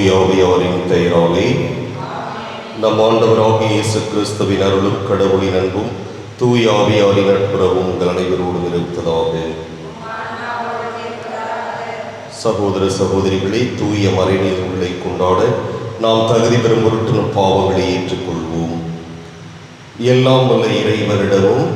தந்தை பெயராலே. நம் ஆண்டவராகிய இயேசு கிறிஸ்துவின் அருளும் கடவுளின் அன்பும் தூயாவியாரின் நட்புறவும் உங்கள் அனைவரோடும் இருப்பதாக சகோதர சகோதரிகளே தூய மறைநீர் உள்ளே கொண்டாட நாம் தகுதி பெறும் பொருட்டு பாவங்களை ஏற்றுக்கொள்வோம். எல்லாம் வல்ல இறைவரிடமும்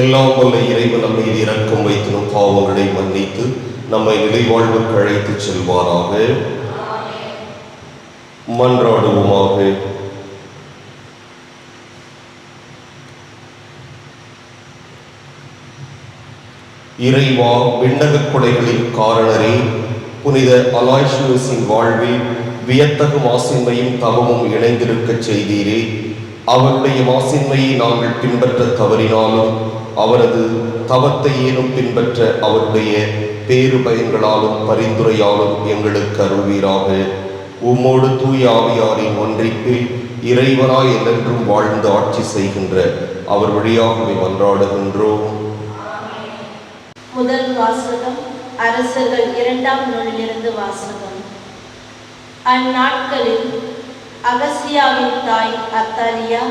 எல்லாம் வல்ல இறைவன் நம் மீது இரக்கம் வைத்து நம் பாவங்களை மன்னித்து நம்மை நிலைவாழ்வுக்கு அழைத்துச் மன்றாடுவோமாக. இறைவா விண்ணகக் கொடைகளின் காரணரே புனித அலாய்ஷியஸின் வாழ்வில் வியத்தகு மாசின்மையும் தவமும் இணைந்திருக்கச் செய்தீரே. அவருடைய மாசின்மையை நாங்கள் பின்பற்ற தவறினாலும் அவரது தவத்தை ஏனும் பின்பற்ற அவருடைய பேறு பயன்களாலும் பரிந்துரையாலும் எங்களுக்கு அருள்வீராக. உம்மோடு தூய ஆவியாரின் ஒன்றிப்பில் இறைவனாய் என்றென்றும் வாழ்ந்து ஆட்சி செய்கின்ற அவர் வழியாகவே மன்றாடுகின்றோம். முதல் வாசகம் அரசர்கள் இரண்டாம் நூலிலிருந்து வாசகம். அந்நாட்களில் அகசியாவின் தாய் அத்தாலியா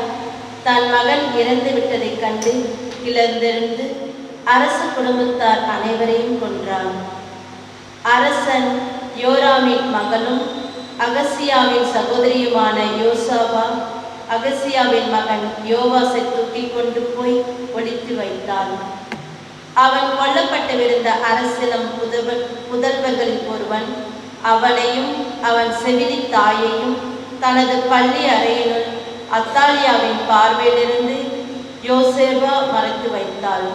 தன் மகன் இறந்து விட்டதைக் கண்டு கிளர்ந்தெழுந்து அரச குடும்பத்தார் அனைவரையும் கொன்றான். அரசன் யோராமின் மகளும் அகசியாவின் சகோதரியுமான யோசாபா அகசியாவின் மகன் யோவாசை தூக்கி கொண்டு போய் ஒழித்து வைத்தான். அவன் கொல்லப்பட்டவிருந்த அரசிலம் புதல்வர் புதல்வர்களில் ஒருவன் அவனையும் அவன் செவிலி தாயையும் தனது பள்ளி அறையினுள் அத்தாலியாவின் பார்வையிலிருந்து யோசேபா மறைத்து வைத்தாள்.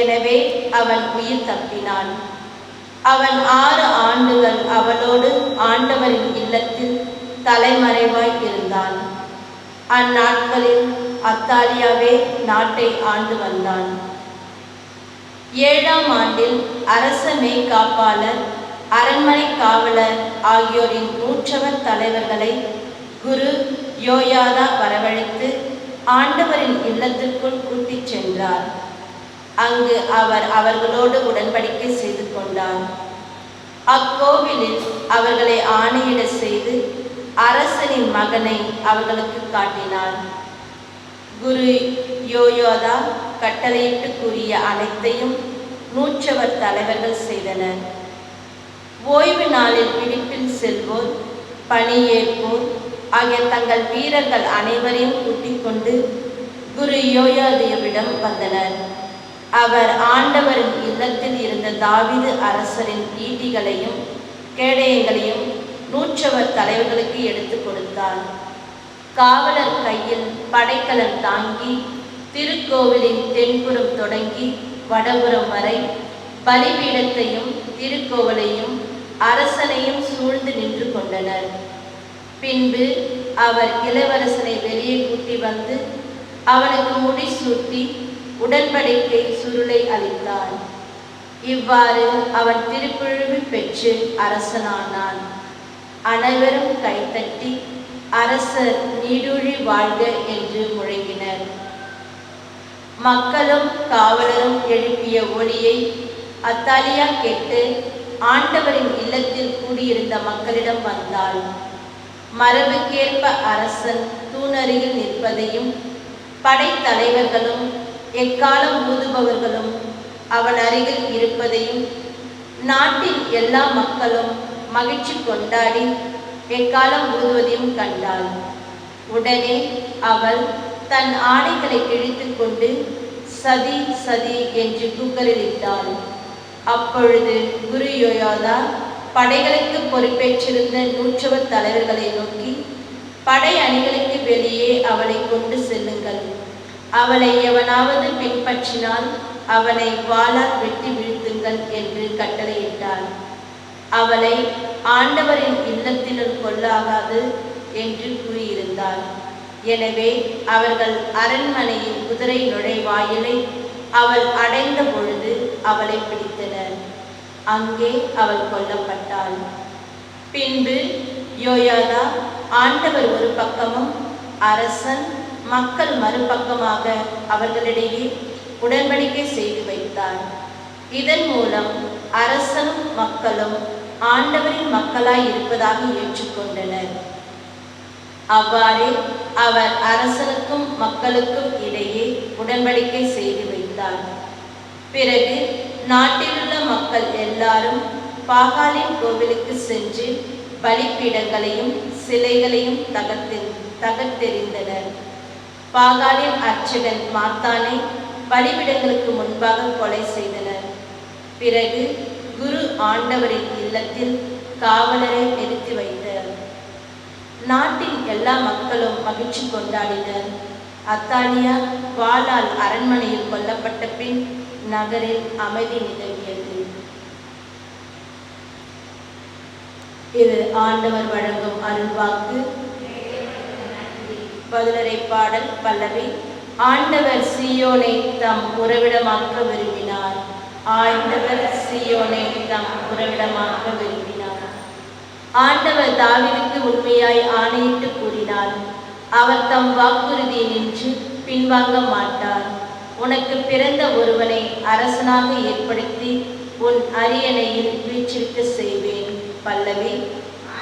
எனவே அவன் உயிர் தப்பினான். அவன் ஆறு ஆண்டுகள் அவளோடு ஆண்டவரின் இல்லத்தில் தலைமறைவாய் இருந்தான். அந்நாட்களில் அத்தாலியாவே நாட்டை ஆண்டு வந்தான். ஏழாம் ஆண்டில் அரச மேய்காப்பாளர் அரண்மனை காவலர் ஆகியோரின் நூற்றவர் தலைவர்களை குரு யோயாதா வரவழைத்து ஆண்டவரின் இல்லத்திற்குள் கூட்டிச் சென்றார். அங்கு அவர் அவர்களோடு உடன்படிக்கை செய்து கொண்டார். அக்கோவிலில் அவர்களை ஆணையிட செய்து அரசனின் மகனை அவர்களுக்கு காட்டினார். குரு யோயோதா கட்டளையிட்டு கூறிய அனைத்தையும் நூற்றவர் தலைவர்கள் செய்தனர். ஓய்வு நாளில் பிடிப்பில் செல்வோர் பணியேற்போர் ஆகிய தங்கள் வீரர்கள் அனைவரையும் கூட்டிக் கொண்டு குரு யோயாதியவிடம் வந்தனர். அவர் ஆண்டவரின் இல்லத்தில் இருந்த தாவிது அரசரின் ஈட்டிகளையும் கேடயங்களையும் நூற்றவர் தலைவர்களுக்கு எடுத்துக் கொடுத்தார். காவலர் கையில் படைக்கலன் தாங்கி திருக்கோவிலின் தென்புறம் தொடங்கி வடபுறம் வரை பலிபீடத்தையும் திருக்கோவிலையும் அரசனையும் சூழ்ந்து நின்று கொண்டனர். பின்பு அவர் இளவரசனை வெளியே கூட்டி வந்து அவனுக்கு முடிசூட்டி உடன்படிக்கை சுருளை அளித்தார் இவ்வாறு அவன் திருப்புழுவி பெற்று அரசனானான். அனைவரும் கைத்தட்டி அரசர் நீடூழி வாழ்க என்று முழங்கினர். மக்களும் காவலரும் எழுப்பிய ஒளியை அத்தாலியா கேட்டு ஆண்டவரின் இல்லத்தில் கூடியிருந்த மக்களிடம் வந்தாள். மரபுக்கேற்ப அரசன் தூணருகில் நிற்பதையும் படைத்தலைவர்களும் எக்காலம் ஊதுபவர்களும் அவன் அருகில் இருப்பதையும் நாட்டின் எல்லா மக்களும் மகிழ்ச்சி கொண்டாடி எக்காலம் ஊதுவதையும் கண்டாள். உடனே அவள் தன் ஆடைகளை கிழித்து கொண்டு சதி சதி என்று கூக்கலிட்டாள். அப்பொழுது குரு யோயோதா படைகளுக்கு பொறுப்பேற்றிருந்த நூற்றவர் தலைவர்களை நோக்கி படை அணிகளுக்கு வெளியே அவளை கொண்டு செல்லுங்கள். அவளை எவனாவது பின்பற்றினால் அவனை வாளால் வெட்டி வீழ்த்துங்கள் என்று கட்டளையிட்டார் அவளை ஆண்டவரின் இல்லத்தினுள் கொள்ளாகாது என்று கூறியிருந்தார் எனவே அவர்கள் அரண்மனையின் குதிரை நுழைவாயிலை அவள் அடைந்த பொழுது அவளை பிடித்தனர். அங்கே அவள் கொல்லப்பட்டாள். பின்பு யோயாதா ஆண்டவர் ஒரு பக்கமும் அரசன் மக்கள் மறுபக்கமாக அவர்களிடையே உடன்படிக்கை செய்து வைத்தார். இதன் மூலம் அரசனும் மக்களும் ஆண்டவரின் மக்களாய் இருப்பதாக ஏற்றுக்கொண்டனர். அவ்வாறே அவர் அரசனுக்கும் மக்களுக்கும் இடையே உடன்படிக்கை செய்து வைத்தார். பிறகு நாட்டிலுள்ள மக்கள் எல்லாரும் பாகாலின் கோவிலுக்கு சென்று பலிப்பீடங்களையும் சிலைகளையும் தகர்த்தெ தகர்த்தெறிந்தனர். பாகாலின் அர்ச்சகன் மாத்தானை பலிபிடங்களுக்கு முன்பாக கொலை செய்தனர். பிறகு குரு ஆண்டவரின் இல்லத்தில் காவலரை நிறுத்தி வைத்தார். நாட்டின் எல்லா மக்களும் மகிழ்ச்சி கொண்டாடினர். அத்தாலியா வாளால் அரண்மனையில் கொல்லப்பட்ட பின் நகரில் அமைதி நிலவியது. இது ஆண்டவர் வழங்கும் அருள்வாக்கு. பதிலரை பாடல் பல்லவி. ஆண்டவர் சீயோனை தம் உறவிடமாக்க விரும்பினார். ஆண்டவர் சியோனை தம் உறவிடமாக்க விரும்பினார். ஆண்டவர் தாவிதுக்கு உண்மையாய் ஆணையிட்டு கூறினார். அவர் தம் வாக்குறுதியை நின்று பின்வாங்க மாட்டார். உனக்கு பிறந்த ஒருவனை அரசனாக ஏற்படுத்தி உன் அரியணையில் வீற்றிருக்க செய்வேன் பல்லவி.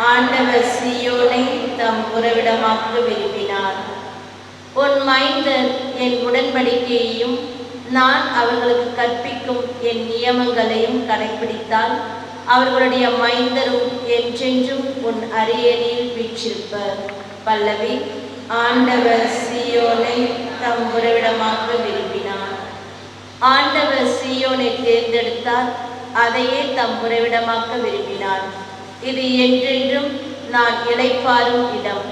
ஆண்டவர் சீயோனை தம் உறவிடமாக்க விரும்பினார். உன் மைந்தர் என் உடன்படிக்கையையும் நான் அவர்களுக்கு கற்பிக்கும் என் நியமங்களையும் கடைபிடித்தால் அவர்களுடைய மைந்தரும் என்றென்றும் உன் அரியணையில் வீற்றிருப்பர். பல்லவி ஆண்டவர் சியோனை தம் உறவிடமாக்க விரும்பினார். ஆண்டவர் சியோனை தேர்ந்தெடுத்தார் அதையே தம் உறவிடமாக்க விரும்பினார். இது என்றென்றும் நான் இழைப்பாரும் இடம்.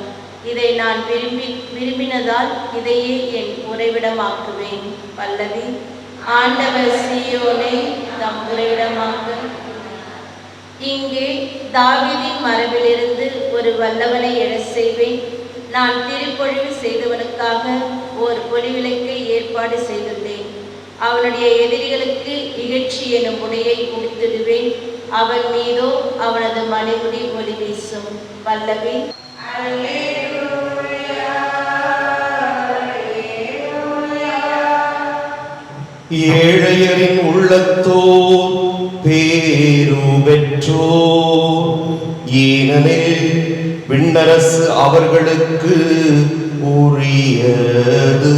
இதை நான் விரும்பி விரும்பினதால் இதையே என் உறைவிடமாக்குவேன் பல்லவி. ஆண்டவர் சியோனை தம் உறைவிடமாக்க. இங்கே தாவிதின் மரபிலிருந்து ஒரு வல்லவனை எழச் செய்வேன். நான் திருப்பொழிவு செய்தவனுக்காக ஓர் ஒளிவிளக்கை ஏற்பாடு செய்துள்ளேன். அவனுடைய எதிரிகளுக்கு இகழ்ச்சி எனும் உடையை முடித்திடுவேன் அவன் மீதோ அவனது மணிமுடி ஒளி வீசும் வல்லவி ஏழையரின் உள்ளத்தோ பேரும் பெற்றோ ஏனெனில் விண்ணரசு அவர்களுக்கு உரியது.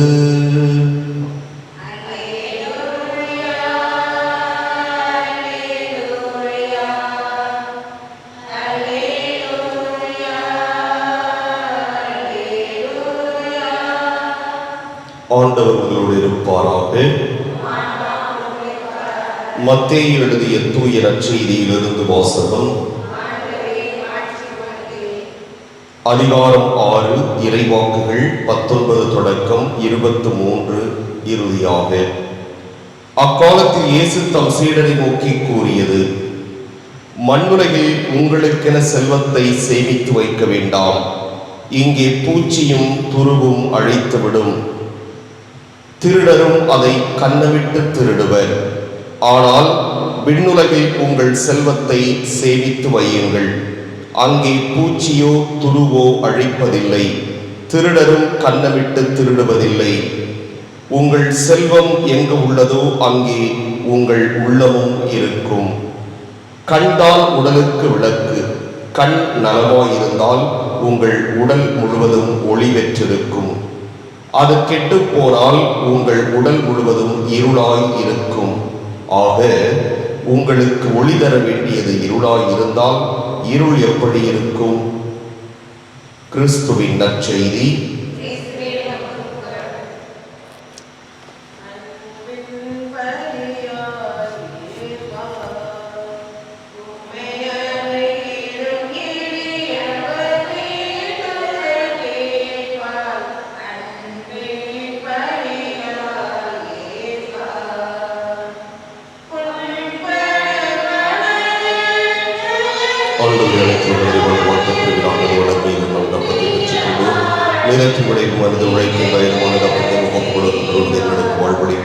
ஆண்டவர் உங்களோடு இருப்பாராக. மத்திய எழுதிய தூய நற்செய்தியிலிருந்து வாசகம். அதிகாரம் ஆறு இறைவாக்குகள் பத்தொன்பது தொடக்கம் இருபத்தி மூன்று இறுதியாக. அக்காலத்தில் இயேசு தம் சீடனை நோக்கி கூறியது மண்ணுலகில் உங்களுக்கென செல்வத்தை சேமித்து வைக்க வேண்டாம். இங்கே பூச்சியும் துருவும் அழைத்துவிடும். திருடரும் அதை கண்ணவிட்டு திருடுவர். ஆனால் விண்ணுலகில் உங்கள் செல்வத்தை சேமித்து வையுங்கள். அங்கே பூச்சியோ துருவோ அழிப்பதில்லை. திருடரும் கண்ணமிட்டு திருடுவதில்லை. உங்கள் செல்வம் எங்கு உள்ளதோ அங்கே உங்கள் உள்ளமும் இருக்கும். கண்தான் உடலுக்கு விளக்கு. கண் நலமாயிருந்தால் உங்கள் உடல் முழுவதும் ஒளி பெற்றிருக்கும். அது கெட்டு போனால் உங்கள் உடல் முழுவதும் இருளாய் இருக்கும். ஆக உங்களுக்கு ஒளி தர வேண்டியது இருளாய் இருந்தால் இருள் எப்படி இருக்கும்? கிறிஸ்துவின் நற்செய்தி நிலத்தில் விளைவும் மனித உழைக்கும் வயதுமான தப்பத்தை முகம் கொடுக்கின்றோம் என்னெடுக்கும் வாழ்வழி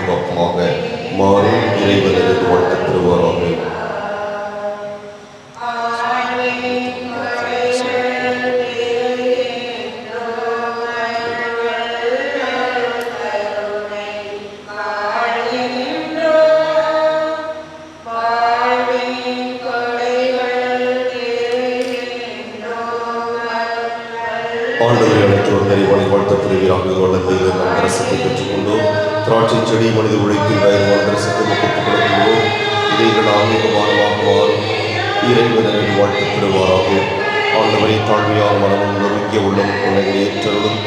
ஆண்டவரை அழைத்து ஒரு நிறைவானை வாழ்த்த பெறுகிறாங்க வளர்ந்து அரசத்தை பெற்றுக்கொண்டோம். திராட்சை செடி மனித உழைப்பில் வயதுமான அரசுக்கு முகத்து கொடுக்கின்றோம் இதைகள் ஆன்மீகமானமாக மாறும் இறைவன் வாழ்த்து பெறுவாராக ஆண்டவரை தாழ்மையான மனமும் நொறுங்கிய உள்ளம் உன்னை ஏற்றலும்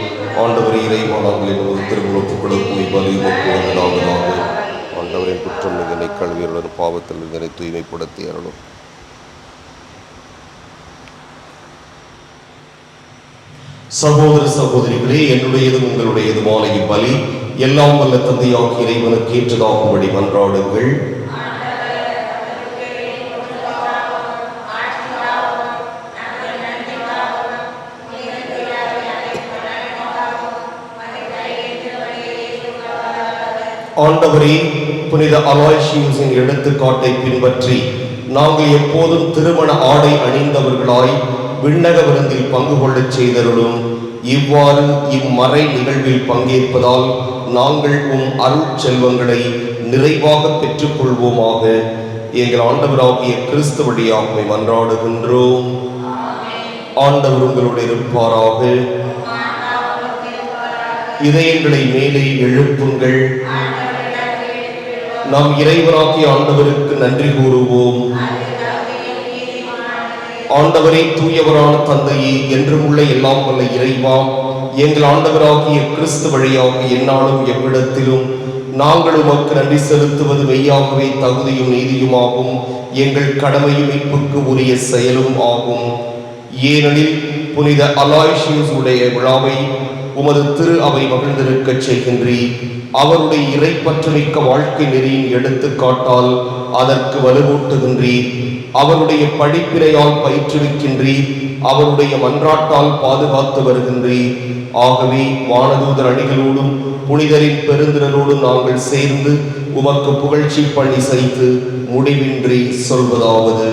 ஆண்டவரை இறைவானாங்கள் என்பது திருமுகப்பு கொடுக்கும் ஆண்டவரின் குற்றம் இதனை கல்வியுடன் பாவத்தில் இதனை தூய்மைப்படுத்தி அருளும் சகோதர சகோதரிகளே என்னுடையதும் உங்களுடையதுமான இப்பலி எல்லாம் வல்ல தந்தையாகி இறைவனுக்கு ஏற்றதாகும்படி மன்றாடுங்கள். ஆண்டவரே புனித அலாய்ஷியூஸின் எடுத்துக்காட்டை பின்பற்றி நாங்கள் எப்போதும் திருமண ஆடை அணிந்தவர்களாய் விண்ணக விருந்தில் பங்கு கொள்ளச் செய்தருளும். இவ்வாறு இம்மறை நிகழ்வில் பங்கேற்பதால் நாங்கள் உம் அருள் செல்வங்களை நிறைவாக பெற்றுக்கொள்வோமாக. எங்கள் ஆண்டவராகிய கிறிஸ்து வழியாகவே மன்றாடுகின்றோம். ஆண்டவர் உங்களோடு இருப்பாராக. இதயங்களை மேலே எழுப்புங்கள். நாம் இறைவராகிய ஆண்டவருக்கு நன்றி கூறுவோம். ஆண்டவரே தூயவரான தந்தையே என்றும் உள்ள எல்லாம் வல்ல இறைவா எங்கள் ஆண்டவராகிய கிறிஸ்து வழியாக என்னாலும் எவ்விடத்திலும் நாங்கள் உமக்கு நன்றி செலுத்துவது மெய்யாகவே தகுதியும் நீதியுமாகும் எங்கள் கடமையும் மீட்புக்கு உரிய செயலும் ஆகும். ஏனெனில் புனித அலாய்ஷியஸ் உடைய விழாவை உமது திரு அவை மகிழ்ந்திருக்கச் செய்கின்றீர். அவருடைய இறைப்பற்றுமிக்க வாழ்க்கை நெறியின் எடுத்துக்காட்டால் அதற்கு வலுவூட்டுகின்றீர். அவருடைய படிப்பிறையால் பயிற்றுவிக்கின்றீர். அவருடைய மன்றாட்டால் பாதுகாத்து வருகின்றீர். ஆகவே வானதூதர் அணிகளோடும் புனிதரின் பெருந்திரலோடும் நாங்கள் சேர்ந்து உமக்கு புகழ்ச்சி பணி செய்து முடிவின்றி சொல்வதாவது.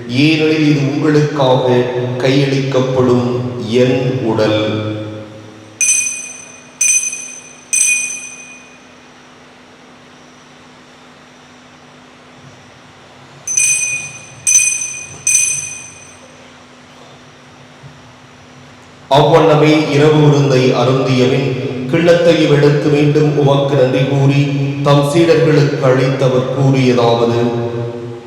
ஏனெனில் இது உங்களுக்காக கையளிக்கப்படும் என் உடல். அவ்வண்ணமே இரவு விருந்தை அருந்தியவின் கிள்ளத்தையும் எடுத்து மீண்டும் உமக்கு நன்றி கூறி தம் சீடர்களுக்கு அளித்தவர் கூறியதாவது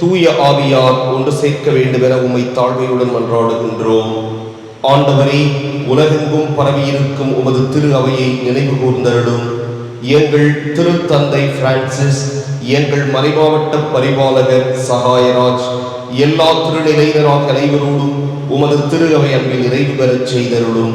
தூய ஆவியார் ஒன்று சேர்க்க வேண்டும் என உம்மை தாழ்மையுடன் மன்றாடுகின்றோம். ஆண்டவரே உலகெங்கும் பரவியிருக்கும் உமது திரு அவையை நினைவு கூர்ந்தருளும். எங்கள் திருத்தந்தை பிரான்சிஸ் எங்கள் மறைமாவட்ட பரிபாலகர் சகாயராஜ் எல்லா திருநிலையினராக அனைவரோடும் உமது திரு அவை அன்பில் நிறைவு பெறச் செய்தருளும்.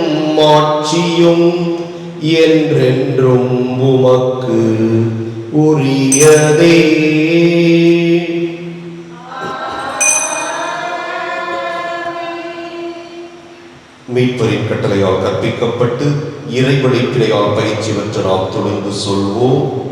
மாட்சியும் என்றென்றும் உமக்கு உரியதே. மீட்பரின் கட்டளையால் கற்பிக்கப்பட்டு இறைவழிப்பினையால் பயிற்சி பெற்ற நாம் தொடர்ந்து சொல்வோம்.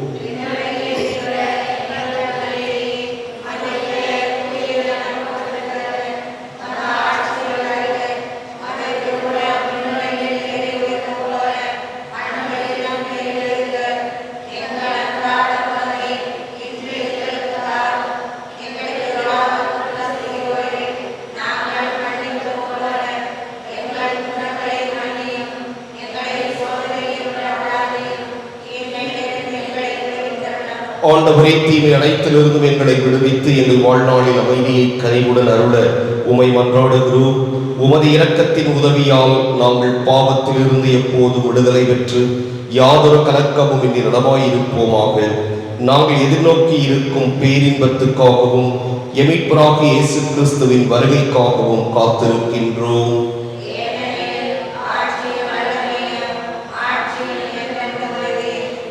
அனைத்திலிருந்தும் எங்களை விடுவித்து எங்கள் வாழ்நாளில் அமைதியை கனிவுடன் அருள உமை மன்றாடுகிறோம் உமது இரக்கத்தின் உதவியால் நாங்கள் பாவத்திலிருந்து எப்போது விடுதலை பெற்று யாதொரு கலக்கமும் இன்றி நலமாயிருப்போமாக நாங்கள் எதிர்நோக்கி இருக்கும் பேரின்பத்துக்காகவும் எமிப்ராக இயேசு கிறிஸ்துவின் வருகைக்காகவும் காத்திருக்கின்றோம்.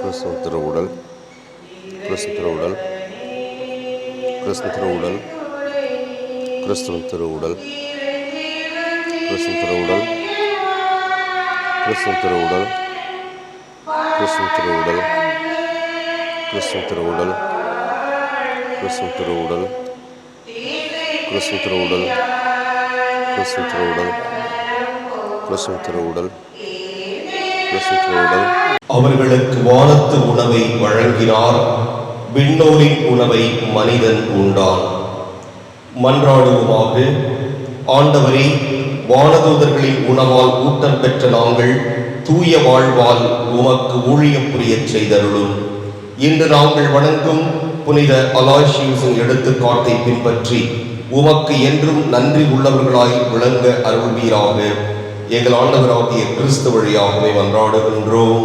கிறிஸ்துவ திருவுடல் கிறிஸ்துவ திருவுடல் கிறிஸ்துவ திருவுடல் கிறிஸ்துவ திருவுடல் கிறிஸ்துவ திருவுடல் கிறிஸ்துவ திருவுடல் கிறிஸ்துவின் திருவுடல் கிறிஸ்துவின் திருவுடல் கிறிஸ்துவின் திருவுடல் கிறிஸ்துவின் திருவுடல் கிறிஸ்துவின் திருவுடல் கிறிஸ்துவின் திருவுடல் கிறிஸ்துவின் திருவுடல் அவர்களுக்கு வானத்து உணவை வழங்கினார் விண்ணோரின் உணவை மனிதன் உண்டான். மன்றாடுவோமாக ஆண்டவரே வானதூதர்களின் உணவால் ஊட்டம் பெற்ற நாங்கள் தூய வாழ்வால் உமக்கு ஊழியம் புரியச் செய்தருளும். இன்று நாங்கள் வணங்கும் புனித அலாஷியூசின் எடுத்துக்காட்டை பின்பற்றி உமக்கு என்றும் நன்றி உள்ளவர்களாய் விளங்க அருள்வீராக. எங்கள் ஆண்டவராகிய கிறிஸ்து வழியாகவே மன்றாடுகின்றோம்.